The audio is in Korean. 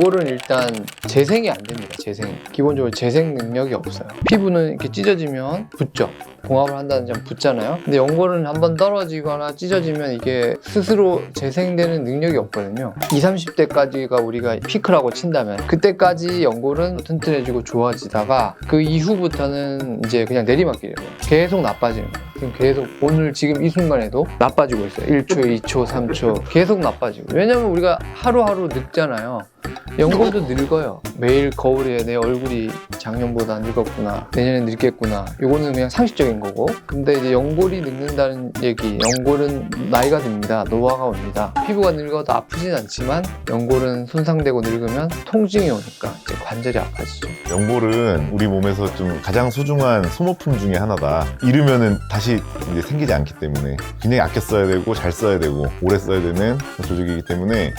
연골은 일단 재생이 안 됩니다. 재생. 기본적으로 재생 능력이 없어요. 피부는 이렇게 찢어지면 붓죠. 공합을 한다는 점 붓잖아요. 근데 연골은 한번 떨어지거나 찢어지면 이게 스스로 재생되는 능력이 없거든요. 20, 30대까지가 우리가 피크라고 친다면 그때까지 연골은 튼튼해지고 좋아지다가 그 이후부터는 이제 그냥 내리막길이에요. 계속 나빠지는 거예요. 지금 계속 오늘 지금 이 순간에도 나빠지고 있어요. 1초, 2초, 3초 계속 나빠지고. 왜냐면 우리가 하루하루 늙잖아요. 연골도 늙어요. 매일 거울에 내 얼굴이 작년보다 늙었구나. 내년에 늙겠구나. 이거는 그냥 상식적인 거고. 근데 이제 연골이 늙는다는 얘기. 연골은 나이가 듭니다. 노화가 옵니다. 피부가 늙어도 아프진 않지만 연골은 손상되고 늙으면 통증이 오니까 이제 관절이 아파지죠. 연골은 우리 몸에서 좀 가장 소중한 소모품 중에 하나다. 잃으면은 다시 이제 생기지 않기 때문에 굉장히 아껴 써야 되고 잘 써야 되고 오래 써야 되는 조직이기 때문에